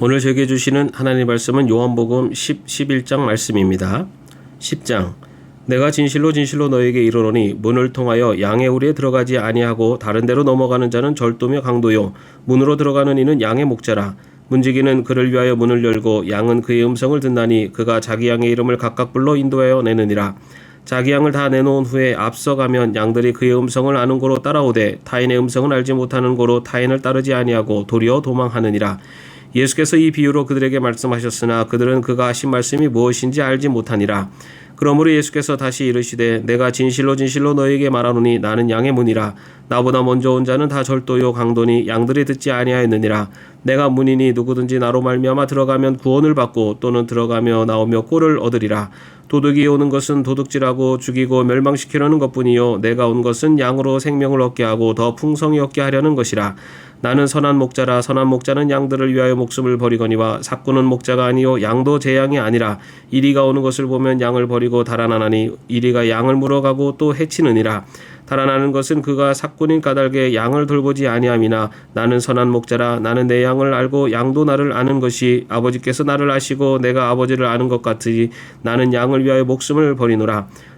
오늘 저에게 주시는 하나님 말씀은 요한복음 10, 11장 말씀입니다. 10장. 내가 진실로 진실로 너에게 이르노니 문을 통하여 양의 우리에 들어가지 아니하고 다른 데로 넘어가는 자는 절도며 강도요. 문으로 들어가는 이는 양의 목자라. 문지기는 그를 위하여 문을 열고 양은 그의 음성을 듣나니 그가 자기 양의 이름을 각각 불러 인도하여 내느니라. 자기 양을 다 내놓은 후에 앞서가면 양들이 그의 음성을 아는 고로 따라오되 타인의 음성을 알지 못하는 고로 타인을 따르지 아니하고 도리어 도망하느니라 예수께서 이 비유로 그들에게 말씀하셨으나 그들은 그가 하신 말씀이 무엇인지 알지 못하니라. 그러므로 예수께서 다시 이르시되 내가 진실로 진실로 너에게 말하노니 나는 양의 문이라. 나보다 먼저 온 자는 다 절도요 강도니 양들이 듣지 아니하였느니라. 내가 문이니 누구든지 나로 말미암아 들어가면 구원을 받고 또는 들어가며 나오며 꼴을 얻으리라. 도둑이 오는 것은 도둑질하고 죽이고 멸망시키려는 것뿐이요. 내가 온 것은 양으로 생명을 얻게 하고 더 풍성히 얻게 하려는 것이라 나는 선한 목자라 선한 목자는 양들을 위하여 목숨을 버리거니와 사꾸는 목자가 아니요 양도 제 양이 아니라 이리가 오는 것을 보면 양을 버리고 달아나나니 이리가 양을 물어가고 또 해치느니라. 달아나는 것은 그가 사꾼인 까닭에 양을 돌보지 아니함이나 나는 선한 목자라 나는 내 양을 알고 양도 나를 아는 것이 아버지께서 나를 아시고 내가 아버지를 아는 것 같으니 나는 양을 위하여 목숨을 버리노라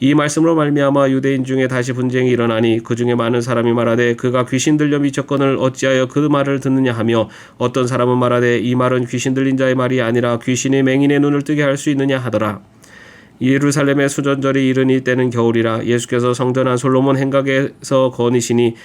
이 말씀으로 말미암아 유대인 중에 다시 분쟁이 일어나니 그 중에 많은 사람이 말하되 그가 귀신 들려 미쳤거늘 어찌하여 그 말을 듣느냐 하며 어떤 사람은 말하되 이 말은 귀신 들린 자의 말이 아니라 귀신이 맹인의 눈을 뜨게 할 수 있느냐 하더라. 예루살렘의 수전절이 이르니 때는 겨울이라 예수께서 성전 안 솔로몬 행각에서 거니시니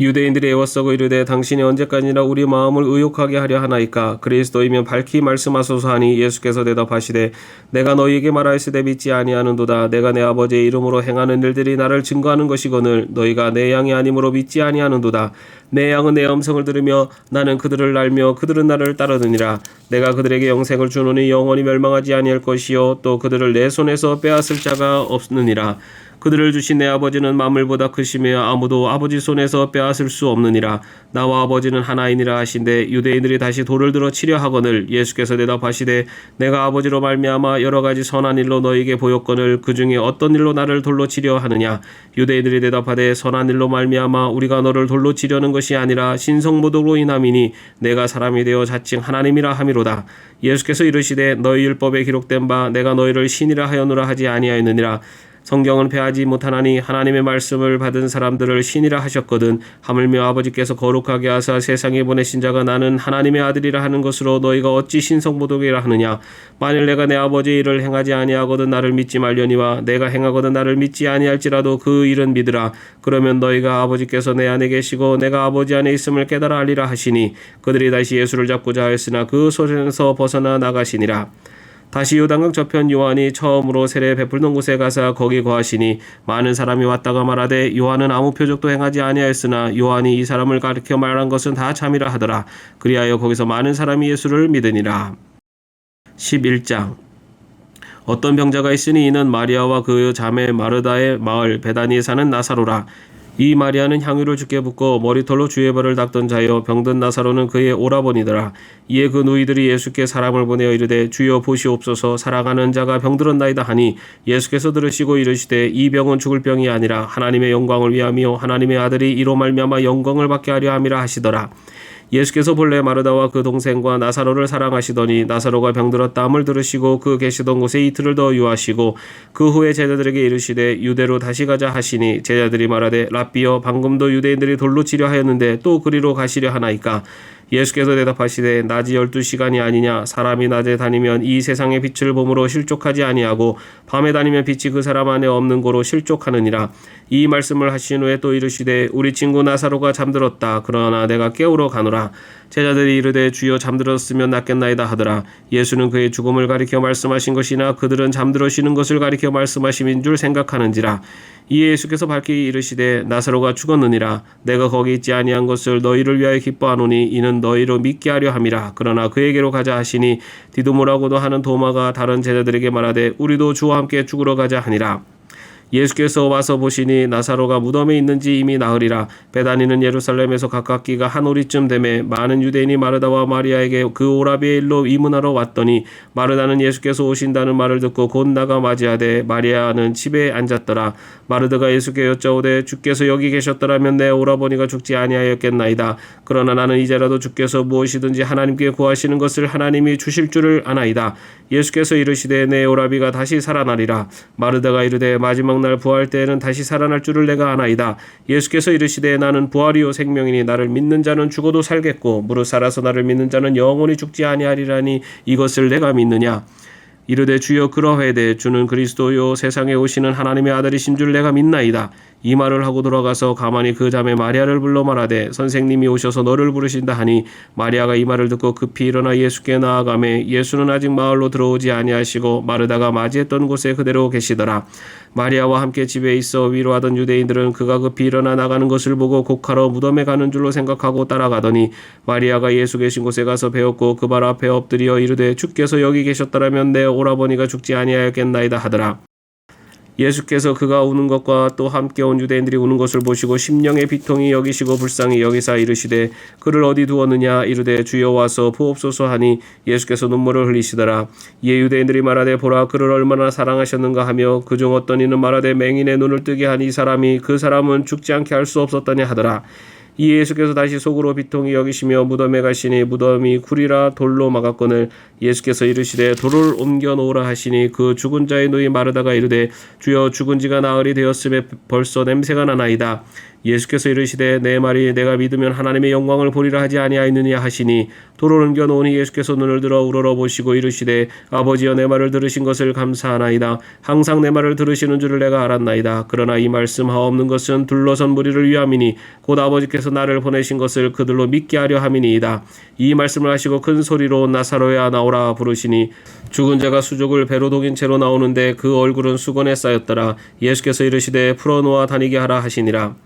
유대인들이 애워싸고 이르되 당신이 언제까지나 우리 마음을 의욕하게 하려 하나이까? 그리스도이면 밝히 말씀하소서 하니 예수께서 대답하시되 내가 너희에게 말하였으되 믿지 아니하는도다. 내가 내 아버지의 이름으로 행하는 일들이 나를 증거하는 것이거늘 너희가 내 양이 아니므로 믿지 아니하는도다. 내 양은 내 음성을 들으며 나는 그들을 알며 그들은 나를 따르느니라. 내가 그들에게 영생을 주노니 영원히 멸망하지 아니할 것이요. 또 그들을 내 손에서 빼앗을 자가 없느니라 그들을 주신 내 아버지는 만물보다 크시며 아무도 아버지 손에서 빼앗을 수 없느니라. 나와 아버지는 하나이니라 하신데 유대인들이 다시 돌을 들어 치려 하거늘 예수께서 대답하시되 내가 아버지로 말미암아 여러 가지 선한 일로 너에게 보였거늘 그 중에 어떤 일로 나를 돌로 치려 하느냐? 유대인들이 대답하되 선한 일로 말미암아 우리가 너를 돌로 치려는 것이 아니라 신성모독으로 인함이니 내가 사람이 되어 자칭 하나님이라 함이로다. 예수께서 이르시되 너희 율법에 기록된 바 내가 너희를 신이라 하였노라 하지 아니하였느니라 성경은 패하지 못하나니 하나님의 말씀을 받은 사람들을 신이라 하셨거든 하물며 아버지께서 거룩하게 하사 세상에 보내신 자가 나는 하나님의 아들이라 하는 것으로 너희가 어찌 신성모독이라 하느냐? 만일 내가 내 아버지의 일을 행하지 아니하거든 나를 믿지 말려니와 내가 행하거든 나를 믿지 아니할지라도 그 일은 믿으라. 그러면 너희가 아버지께서 내 안에 계시고 내가 아버지 안에 있음을 깨달아 알리라 하시니 그들이 다시 예수를 잡고자 하였으나 그 손에서 벗어나 나가시니라 다시 요단강 저편 요한이 처음으로 세례 베풀던 곳에 가서 거기 거하시니 많은 사람이 왔다가 말하되 요한은 아무 표적도 행하지 아니하였으나 요한이 이 사람을 가르쳐 말한 것은 다 참이라 하더라. 그리하여 거기서 많은 사람이 예수를 믿으니라. 11장. 어떤 병자가 있으니 이는 마리아와 그 자매 마르다의 마을 베다니에 사는 나사로라 이 마리아는 향유를 주께 붓고 머리털로 주의 발을 닦던 자여 병든 나사로는 그의 오라버니더라. 이에 그 누이들이 예수께 사람을 보내어 이르되 주여 보시옵소서 살아가는 자가 병들었나이다 하니 예수께서 들으시고 이르시되 이 병은 죽을 병이 아니라 하나님의 영광을 위하며 하나님의 아들이 이로 말미암아 영광을 받게 하려 함이라 하시더라. 예수께서 본래 마르다와 그 동생과 나사로를 사랑하시더니 나사로가 병들었다함을 들으시고 그 계시던 곳에 이틀을 더 유하시고 그 후에 제자들에게 이르시되 유대로 다시 가자 하시니 제자들이 말하되 라비여 방금도 유대인들이 돌로 치려 하였는데 또 그리로 가시려 하나이까 예수께서 대답하시되 낮이 열두 시간이 아니냐. 사람이 낮에 다니면 이 세상의 빛을 보므로 실족하지 아니하고 밤에 다니면 빛이 그 사람 안에 없는 고로 실족하느니라. 이 말씀을 하신 후에 또 이르시되 우리 친구 나사로가 잠들었다. 그러나 내가 깨우러 가노라. 제자들이 이르되 주여 잠들었으면 낫겠나이다 하더라. 예수는 그의 죽음을 가리켜 말씀하신 것이나 그들은 잠들어 쉬는 것을 가리켜 말씀하심인 줄 생각하는지라. 이에 예수께서 밝히 이르시되 나사로가 죽었느니라. 내가 거기 있지 아니한 것을 너희를 위하여 기뻐하노니 이는 너희로 믿게 하려 함이라. 그러나 그에게로 가자 하시니 디도모라고도 하는 도마가 다른 제자들에게 말하되 우리도 주와 함께 죽으러 가자 하니라 예수께서 와서 보시니 나사로가 무덤에 있는지 이미 나으리라. 베다니는 예루살렘에서 가깝기가 한 오리쯤 되매 많은 유대인이 마르다와 마리아에게 그 오라비의 일로 이문하러 왔더니 마르다는 예수께서 오신다는 말을 듣고 곧 나가 맞이하되 마리아는 집에 앉았더라. 마르다가 예수께 여짜오되 주께서 여기 계셨더라면 내 오라버니가 죽지 아니하였겠나이다. 그러나 나는 이제라도 주께서 무엇이든지 하나님께 구하시는 것을 하나님이 주실 줄을 아나이다. 예수께서 이르시되 내 오라비가 다시 살아나리라. 마르다가 이르되 마지막 날 부활 때에는 다시 살아날 줄을 내가 아나이다. 예수께서 이르시되 나는 부활이요 생명이니 나를 믿는 자는 죽어도 살겠고 무릇 살아서 나를 믿는 자는 영원히 죽지 아니하리라니 이것을 내가 믿느냐 이르되 주여 그러하되 주는 그리스도요 세상에 오시는 하나님의 아들이신 줄 내가 믿나이다. 이 말을 하고 돌아가서 가만히 그 자매 마리아를 불러 말하되 선생님이 오셔서 너를 부르신다 하니 마리아가 이 말을 듣고 급히 일어나 예수께 나아가매 예수는 아직 마을로 들어오지 아니하시고 마르다가 맞이했던 곳에 그대로 계시더라. 마리아와 함께 집에 있어 위로하던 유대인들은 그가 급히 일어나 나가는 것을 보고 곡하러 무덤에 가는 줄로 생각하고 따라가더니 마리아가 예수 계신 곳에 가서 배웠고 그 발 앞에 엎드려 이르되 주께서 여기 계셨더라면 내 오라버니가 죽지 아니하였겠나이다 하더라. 예수께서 그가 우는 것과 또 함께 온 유대인들이 우는 것을 보시고 심령의 비통이 여기시고 불쌍히 여기사 이르시되 그를 어디 두었느냐? 이르되 주여 와서 부옵소서 하니 예수께서 눈물을 흘리시더라. 이에 유대인들이 말하되 보라 그를 얼마나 사랑하셨는가 하며 그중 어떤 이는 말하되 맹인의 눈을 뜨게 한이 사람이 그 사람은 죽지 않게 할 수 없었다냐 하더라 이 예수께서 다시 속으로 비통히 여기시며 무덤에 가시니 무덤이 굴이라 돌로 막았거늘 예수께서 이르시되 돌을 옮겨 놓으라 하시니 그 죽은 자의 누이 마르다가 이르되 주여 죽은 지가 나흘이 되었음에 벌써 냄새가 나나이다 예수께서 이르시되 내 말이 내가 믿으면 하나님의 영광을 보리라 하지 아니하였느냐 하시니 돌을 옮겨 놓으니 예수께서 눈을 들어 우러러 보시고 이르시되 아버지여 내 말을 들으신 것을 감사하나이다. 항상 내 말을 들으시는 줄을 내가 알았나이다. 그러나 이 말씀 하옵는 것은 둘러선 무리를 위함이니 곧 아버지께서 나를 보내신 것을 그들로 믿게 하려 함이니이다. 이 말씀을 하시고 큰 소리로 나사로야 나오라 부르시니 죽은 자가 수족을 배로 독인 채로 나오는데 그 얼굴은 수건에 쌓였더라. 예수께서 이르시되 풀어놓아 다니게 하라 하시니라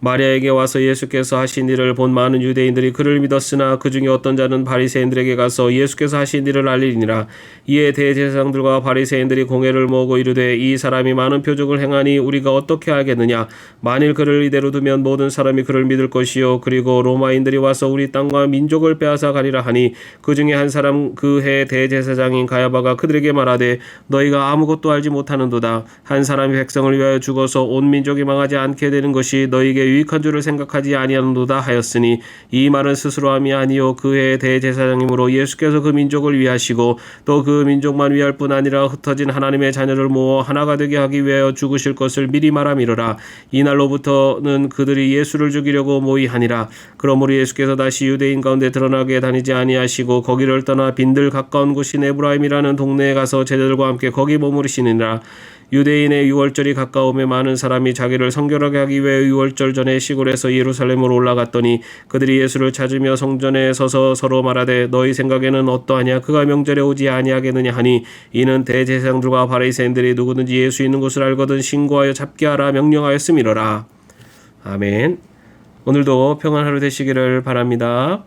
마리아에게 와서 예수께서 하신 일을 본 많은 유대인들이 그를 믿었으나 그 중에 어떤 자는 바리새인들에게 가서 예수께서 하신 일을 알리니라. 이에 대제사장들과 바리새인들이 공회를 모으고 이르되 이 사람이 많은 표적을 행하니 우리가 어떻게 하겠느냐? 만일 그를 이대로 두면 모든 사람이 그를 믿을 것이요. 그리고 로마인들이 와서 우리 땅과 민족을 빼앗아 가리라 하니 그 중에 한 사람 그 해 대제사장인 가야바가 그들에게 말하되 너희가 아무것도 알지 못하는도다. 한 사람이 백성을 위하여 죽어서 온 민족이 망하지 않게 되는 것이 너희에게 유익한 줄을 생각하지 아니하는도다 하였으니 이 말은 스스로 함이 아니요 그의 대제사장이므로 예수께서 그 민족을 위하시고 또 그 민족만 위할 뿐 아니라 흩어진 하나님의 자녀를 모아 하나가 되게 하기 위하여 죽으실 것을 미리 말함이로라. 이날로부터는 그들이 예수를 죽이려고 모의하니라. 그러므로 예수께서 다시 유대인 가운데 드러나게 다니지 아니하시고 거기를 떠나 빈들 가까운 곳인 에브라임이라는 동네에 가서 제자들과 함께 거기 머무르시니라 유대인의 유월절이 가까움에 많은 사람이 자기를 성결하게 하기 위해 유월절 전에 시골에서 예루살렘으로 올라갔더니 그들이 예수를 찾으며 성전에 서서 서로 말하되 너희 생각에는 어떠하냐? 그가 명절에 오지 아니하겠느냐? 하니 이는 대제사장들과 바리새인들이 누구든지 예수 있는 곳을 알거든 신고하여 잡게 하라 명령하였음이로라. 아멘. 오늘도 평안 하루 되시기를 바랍니다.